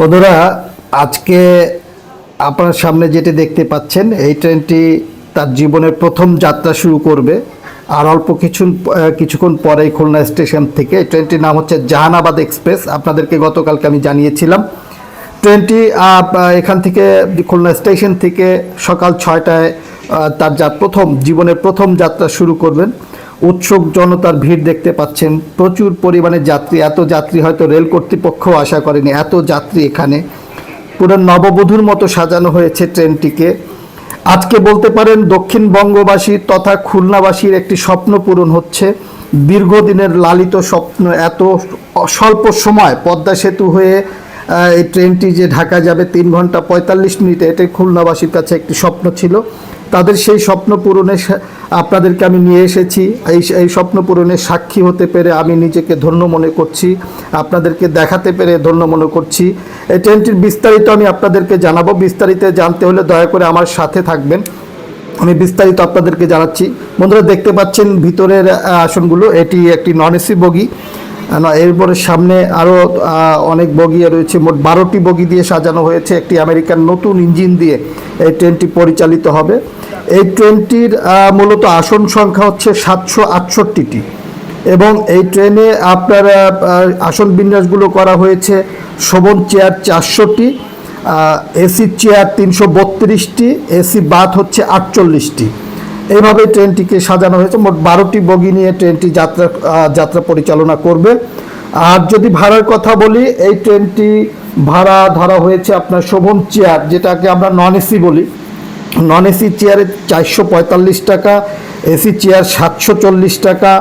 বন্ধুরা, আজকে আপনার সামনে যেটি দেখতে পাচ্ছেন, এই ট্রেনটি তার জীবনের প্রথম যাত্রা শুরু করবে। আর অল্প কিছু কিছুক্ষণ পরেই খুলনা স্টেশন থেকে, এই ট্রেনটির নাম হচ্ছে জাহানাবাদ এক্সপ্রেস। আপনাদেরকে গতকালকে আমি জানিয়েছিলাম। ট্রেনটি এখান থেকে, খুলনা স্টেশন থেকে সকাল ছয়টায় তার যা প্রথম, জীবনের প্রথম যাত্রা শুরু করবেন। উৎসুক জনতার ভিড় দেখতে পাচ্ছেন। প্রচুর পরিমাণে যাত্রী, এত যাত্রী হয়তো রেল কর্তৃপক্ষ আশা করেনি, এত যাত্রী এখানে। পুরো নববধূর মতো সাজানো হয়েছে ট্রেনটিকে। আজকে বলতে পারেন দক্ষিণবঙ্গবাসী তথা খুলনাবাসীর একটি স্বপ্ন পূরণ হচ্ছে। দীর্ঘদিনের লালিত স্বপ্ন, এত স্বল্প সময় পদ্মা সেতু হয়ে এই ট্রেনটি যে ঢাকা যাবে তিন ঘণ্টা পঁয়তাল্লিশ মিনিটে, এটাই খুলনাবাসীর কাছে একটি স্বপ্ন ছিল। তাদের সেই স্বপ্ন পূরণে আপনাদেরকে আমি নিয়ে এসেছি। এই এই স্বপ্ন পূরণের সাক্ষী হতে পেরে আমি নিজেকে ধন্য মনে করছি। আপনাদেরকে দেখাতে পেরে ধন্য মনে করছি। এই ট্রেনটির বিস্তারিত আমি আপনাদেরকে জানাব। বিস্তারিত জানতে হলে দয়া করে আমার সাথে থাকবেন। আমি বিস্তারিত আপনাদেরকে জানাচ্ছি। বন্ধুরা, দেখতে পাচ্ছেন ভিতরের আসনগুলো। এটি একটি নন এসি বগি এরপরে সামনে আরও অনেক বগি রয়েছে। মোট বারোটি বগি দিয়ে সাজানো হয়েছে একটি আমেরিকান নতুন ইঞ্জিন দিয়ে এই ট্রেনটি পরিচালিত হবে। এই ট্রেনটির মূলত আসন সংখ্যা হচ্ছে সাতশো আটষট্টিটি এবং এই ট্রেনে আপনার আসন বিন্যাসগুলো করা হয়েছে শোভন চেয়ার চারশোটি এসি চেয়ার তিনশো বত্রিশটি, এসি বাথ হচ্ছে আটচল্লিশটি। এইভাবে ট্রেনটিকে সাজানো হয়েছে। মোট বারোটি বগি নিয়ে ট্রেনটি যাত্রা যাত্রা পরিচালনা করবে। আর যদি ভাড়ার কথা বলি, এই ট্রেনটি ভাড়া ধরা হয়েছে আপনার শোভন চেয়ার, যেটাকে আমরা নন এসি বলি। নন এসি চেয়ারে চারশো পঁয়তাল্লিশ টাকা এসি চেয়ার সাতশো চল্লিশ টাকা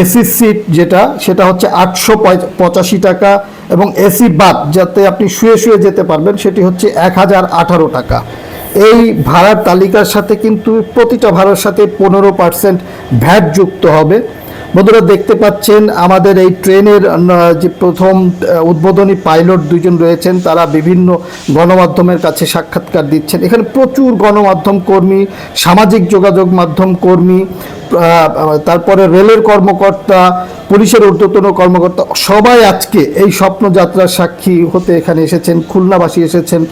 এসি সিট যেটা, সেটা হচ্ছে আটশো পঁচাশি টাকা এবং এসি বাদ যাতে আপনি শুয়ে শুয়ে যেতে পারবেন, সেটি হচ্ছে এক হাজার আঠারো টাকা। এই ভাড়ার তালিকার সাথে কিন্তু প্রতিটা ভাড়ার সাথে পনেরো পার্সেন্ট ভ্যাট যুক্ত হবে। বন্ধুরা, দেখতে পাচ্ছেন আমাদের এই ট্রেনের যে প্রথম উদ্বোধনী পাইলট দুজন রয়েছেন, তারা বিভিন্ন গণমাধ্যমের কাছে সাক্ষাৎকার দিচ্ছেন। এখানে প্রচুর গণমাধ্যম কর্মী, সামাজিক যোগাযোগ মাধ্যম কর্মী তারপরে রেলের কর্মকর্তা, পুলিশের ঊর্ধ্বতন কর্মকর্তা, সবাই আজকে এই স্বপ্নযাত্রার সাক্ষী হতে এখানে এসেছেন, খুলনাবাসী এসেছেন।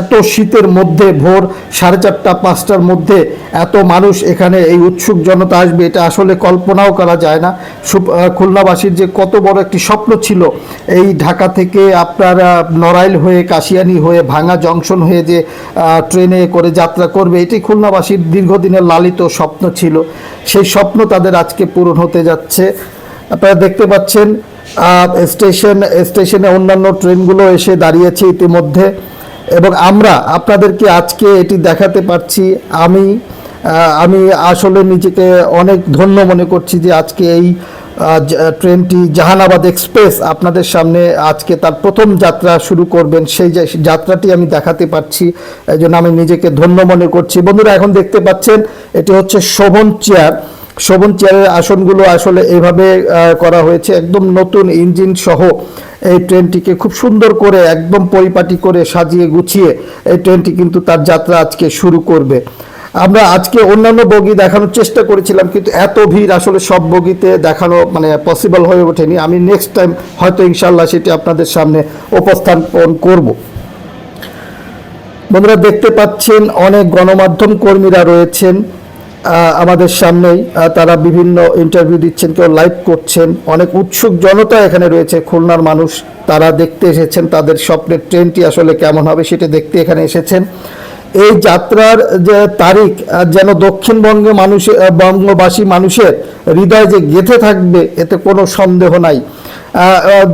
এত শীতের মধ্যে, ভোর সাড়ে চারটা, পাঁচটার মধ্যে এত মানুষ এখানে এই উৎসুক জনতা আসবে, এটা আসলে কল্পনাও করা যায় না। খুলনাবাসীর যে কত বড় একটি স্বপ্ন ছিল, এই ঢাকা থেকে আপনার নড়াইল হয়ে, কাশিয়ানি হয়ে ভাঙা জংশন হয়ে যে ট্রেনে করে যাত্রা করবে, এটি খুলনাবাসীর দীর্ঘদিনের লালিত স্বপ্ন ছিল। সেই স্বপ্ন তাদের আজকে পূরণ হতে যাচ্ছে। আপনারা দেখতে পাচ্ছেন স্টেশন, স্টেশনে অন্যান্য ট্রেনগুলো এসে দাঁড়িয়েছে ইতিমধ্যে। এবং আমরা আপনাদেরকে আজকে এটি দেখাতে পারছি। আমি আমি আসলে নিজেকে অনেক ধন্য মনে করছি যে আজকে এই ট্রেনটি জাহানাবাদ এক্সপ্রেস আপনাদের সামনে আজকে তার প্রথম যাত্রা শুরু করবেন। সেই যাত্রাটি আমি দেখাতে পারছি এই জন্য আমি নিজেকে ধন্য মনে করছি। বন্ধুরা, এখন দেখতে পাচ্ছেন, এটি হচ্ছে শোভন চেয়ার। শোভন চেয়ারের আসনগুলো আসলে এভাবে করা হয়েছে। একদম নতুন ইঞ্জিন সহ এই ট্রেনটিকে খুব সুন্দর করে, একদম পরিপাটি করে সাজিয়ে গুছিয়ে এই ট্রেনটি কিন্তু তার যাত্রা আজকে শুরু করবে। আমরা আজকে অন্যান্য বগি দেখানোর চেষ্টা করেছিলাম, কিন্তু এত ভিড় আসলে সব বগিতে দেখানো মানে পসিবল হয়ে ওঠেনি। আমি নেক্সট টাইম হয়তো ইনশাল্লাহ সেটি আপনাদের সামনে উপস্থাপন করব। বন্ধুরা, দেখতে পাচ্ছেন অনেক গণমাধ্যম কর্মীরা রয়েছেন। আমাদের সামনেই তারা বিভিন্ন ইন্টারভিউ দিচ্ছেন, কেউ লাইভ করছেন। অনেক উৎসুক জনতা এখানে রয়েছে, খুলনার মানুষ। তারা দেখতে এসেছেন, তাদের স্বপ্নের ট্রেনটি আসলে কেমন হবে সেটা দেখতে এখানে এসেছেন। এই যাত্রার যে তারিখ যেন দক্ষিণবঙ্গে মানুষের বঙ্গবাসী মানুষের হৃদয় যে গেঁথে থাকবে, এতে কোনো সন্দেহ নাই।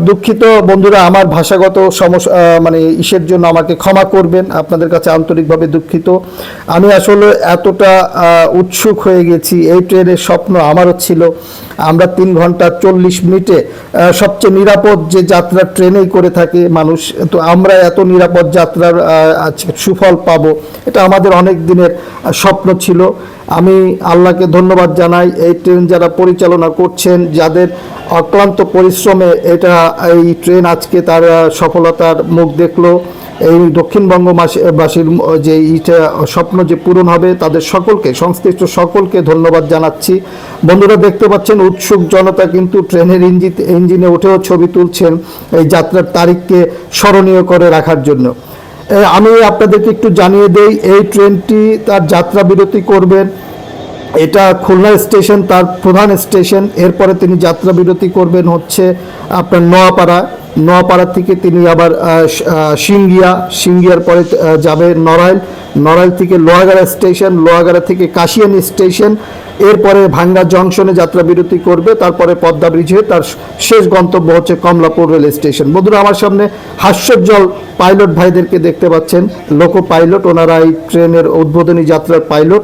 দুঃখিত বন্ধুরা, আমার ভাষাগত সমস্যা মানে ইসের জন্য আমাকে ক্ষমা করবেন, আপনাদের কাছে আন্তরিকভাবে দুঃখিত। আমি আসলে এতটা উৎসুক হয়ে গেছি, এই ট্রেনের স্বপ্ন আমারও ছিল। আমরা তিন ঘণ্টা চল্লিশ মিনিটে সবচেয়ে নিরাপদ যে যাত্রা ট্রেনেই করে থাকে মানুষ, তো আমরা এত নিরাপদ যাত্রার সুফল পাবো, এটা আমাদের অনেক দিনের স্বপ্ন ছিল। আমি আল্লাহকে ধন্যবাদ জানাই, এই ট্রেন যারা পরিচালনা করছেন, যাদের অক্লান্ত পরিশ্রমে এটা, এই ট্রেন আজকে তার সফলতার মুখ দেখল। এই দক্ষিণবঙ্গ মাস- বাসীর যে ইটা স্বপ্ন যে পূরণ হবে, তাদের সকলকে, সংশ্লিষ্ট সকলকে ধন্যবাদ জানাচ্ছি। বন্ধুরা, দেখতে পাচ্ছেন উৎসুক জনতা কিন্তু ট্রেনের ইঞ্জিন, ইঞ্জিনে উঠেও ছবি তুলছেন এই যাত্রার তারিখকে স্মরণীয় করে রাখার জন্য। আমি আপনাদেরকে একটু জানিয়ে দেই, এই ট্রেনটি তার যাত্রা বিরতি করবেন। এটা খুলনা স্টেশন, তার প্রধান স্টেশন। এরপরে তিনি যাত্রা বিরতি করবেন হচ্ছে আপনার নোয়াপাড়া নোয়াপাড়া থেকে তিনি আবার সিঙ্গিয়া, সিঙ্গিয়ার পরে যাবে নড়াইল। নড়াইল থেকে লোহাগাড়া স্টেশন, লোহাগাড়া থেকে কাশিয়ানি স্টেশন। এরপরে ভাঙ্গা জংশনে যাত্রা বিরতি করবে, তারপরে পদ্মা ব্রিজ। তার শেষ গন্তব্য হচ্ছে কমলাপুর রেল স্টেশন। বন্ধুরা, আমার সামনে হাস্যোজ্জ্বল পাইলট ভাইদেরকে দেখতে পাচ্ছেন। লোকো পাইলট, ওনারা এই ট্রেনের উদ্বোধনী যাত্রার পাইলট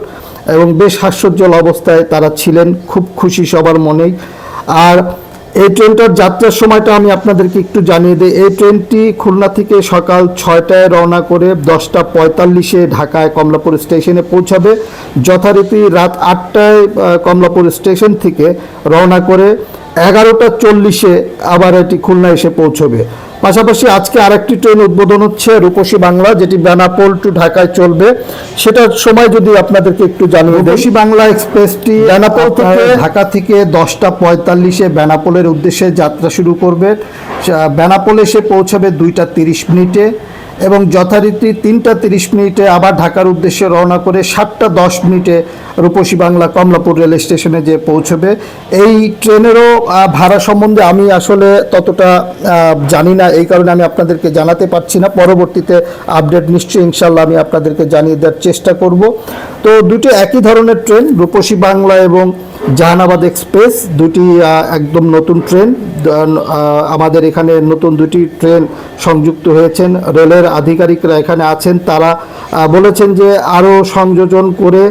এবং বেশ হাস্যোজ্জ্বল অবস্থায় তারা ছিলেন। খুব খুশি সবার মনেই। আর এই ট্রেনটার যাত্রার সময়টা আমি আপনাদেরকে একটু জানিয়ে দিই। এই ট্রেনটি খুলনা থেকে সকাল ছয়টায় রওনা করে দশটা পঁয়তাল্লিশে ঢাকায় কমলাপুর স্টেশনে পৌঁছাবে। যথারীতি রাত আটটায় কমলাপুর স্টেশন থেকে রওনা করে এগারোটা চল্লিশে আবার এটি খুলনা এসে পৌঁছবে। পাশাপাশি আজকে আরেকটি ট্রেন উদ্বোধন হচ্ছে রূপসী বাংলা যেটি বেনাপোল টু ঢাকায় চলবে। সেটার সময় যদি আপনাদেরকে একটু জানিয়ে রূপসী বাংলা এক্সপ্রেসটি বেনাপোল থেকে ঢাকা থেকে দশটা পঁয়তাল্লিশে বেনাপোলের উদ্দেশ্যে যাত্রা শুরু করবে। বেনাপোলে বেনাপোল এসে পৌঁছাবে দুইটা তিরিশ মিনিটে। এবং যথারীতি তিনটা তিরিশ মিনিটে আবার ঢাকার উদ্দেশ্যে রওনা করে সাতটা দশ মিনিটে রূপসী বাংলা কমলাপুর রেল স্টেশনে যে পৌঁছবে। এই ট্রেনেরও ভাড়া সম্বন্ধে আমি আসলে ততটা জানি না, এই কারণে আমি আপনাদেরকে জানাতে পারছি না। পরবর্তীতে আপডেট নিশ্চয়ই ইনশাল্লাহ আমি আপনাদেরকে জানিয়ে দেওয়ার চেষ্টা করব। তো দুটি একই ধরনের ট্রেন, রূপসী বাংলা এবং জাহানাবাদ এক্সপ্রেস, দুটি একদম নতুন ট্রেন। আমাদের এখানে নতুন দুটি ট্রেন সংযুক্ত হয়েছেন। রেলের আধিকারিকরা এখানে আছেন, তারা বলেছেন যে আরও সংযোজন করে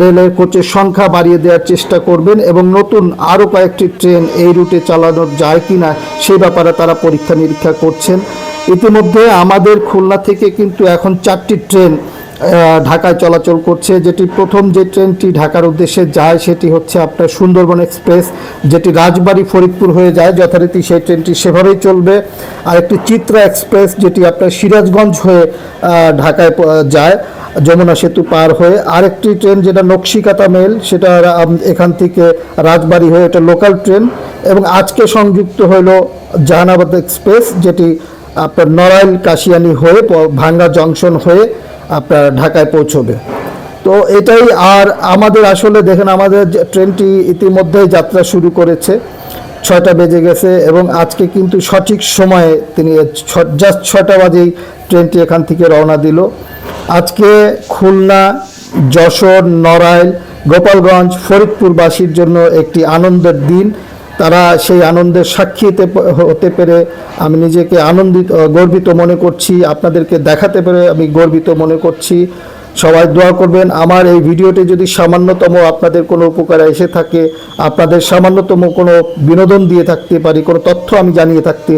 রেলের কোচের সংখ্যা বাড়িয়ে দেওয়ার চেষ্টা করবেন এবং নতুন আরও কয়েকটি ট্রেন এই রুটে চালানো যায় কি না সেই ব্যাপারে তারা পরীক্ষা নিরীক্ষা করছেন। ইতিমধ্যে আমাদের খুলনা থেকে কিন্তু এখন চারটি ট্রেন ঢাকায় চলাচল করছে, যেটি প্রথম যে ট্রেনটি ঢাকার উদ্দেশ্যে যায় সেটি হচ্ছে আপনার সুন্দরবন এক্সপ্রেস, যেটি রাজবাড়ি ফরিদপুর হয়ে যায়। যথারীতি সেই ট্রেনটি সেভাবেই চলবে। আর একটি চিত্রা এক্সপ্রেস, যেটি আপনার সিরাজগঞ্জ হয়ে ঢাকায় যায়, যমুনা সেতু পার হয়ে। আরেকটি ট্রেন যেটা নকশিকাতা মেল, সেটা এখান থেকে রাজবাড়ি হয়ে, এটা লোকাল ট্রেন। এবং আজকে সংযুক্ত হইল জাহানাবাদ এক্সপ্রেস, যেটি আপনার নড়াইল কাশিয়ানি হয়ে ভাঙ্গা জংশন হয়ে আপনার ঢাকায় পৌঁছবে। তো এটাই আর আমাদের আসলে দেখেন আমাদের ট্রেনটি ইতিমধ্যেই যাত্রা শুরু করেছে, ছয়টা বেজে গেছে এবং আজকে কিন্তু সঠিক সময়ে তিনি জাস্ট ছয়টা বাজেই ট্রেনটি এখান থেকে রওনা দিল। আজকে খুলনা, যশোর, নড়াইল, গোপালগঞ্জ, ফরিদপুরবাসীর জন্য একটি আনন্দের দিন। তারা সেই আনন্দের সাক্ষী হতে পেরে আমি নিজেকে আনন্দিত গর্বিত মনে করছি, আপনাদেরকে দেখাতে পেরে আমি গর্বিত মনে করছি। সবাই দোয়া করবেন, আমার এই ভিডিওটি যদি সামান্যতম আপনাদের কোনো উপকারে এসে থাকে, আপনাদের সামান্যতম কোনো বিনোদন দিয়ে থাকতে পারি, কোনো তথ্য আমি জানিয়ে থাকতে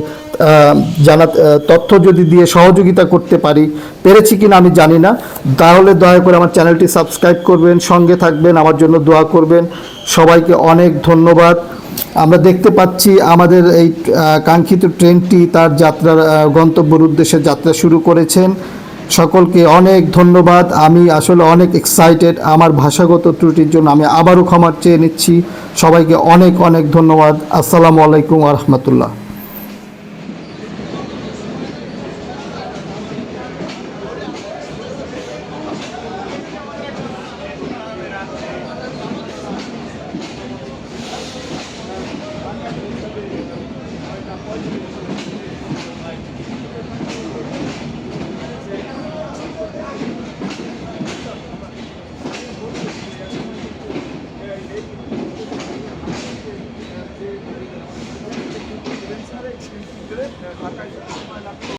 জানা তথ্য যদি দিয়ে সহযোগিতা করতে পারি, পেরেছি কিনা আমি জানি না। তাহলে দয়া করে আমার চ্যানেলটি সাবস্ক্রাইব করবেন, সঙ্গে থাকবেন, আমার জন্য দোয়া করবেন। সবাইকে অনেক ধন্যবাদ। আমরা দেখতে পাচ্ছি আমাদের এই কাঙ্ক্ষিত ট্রেনটি তার যাত্রার গন্তব্যের উদ্দেশ্যে যাত্রা শুরু করেছেন। সকলকে অনেক ধন্যবাদ। আমি আসলে অনেক এক্সাইটেড আমার ভাষাগত ত্রুটির জন্য আমি আবারও ক্ষমা চেয়ে নিচ্ছি। সবাইকে অনেক অনেক ধন্যবাদ। আসসালামু আলাইকুম রহমতুল্লাহ।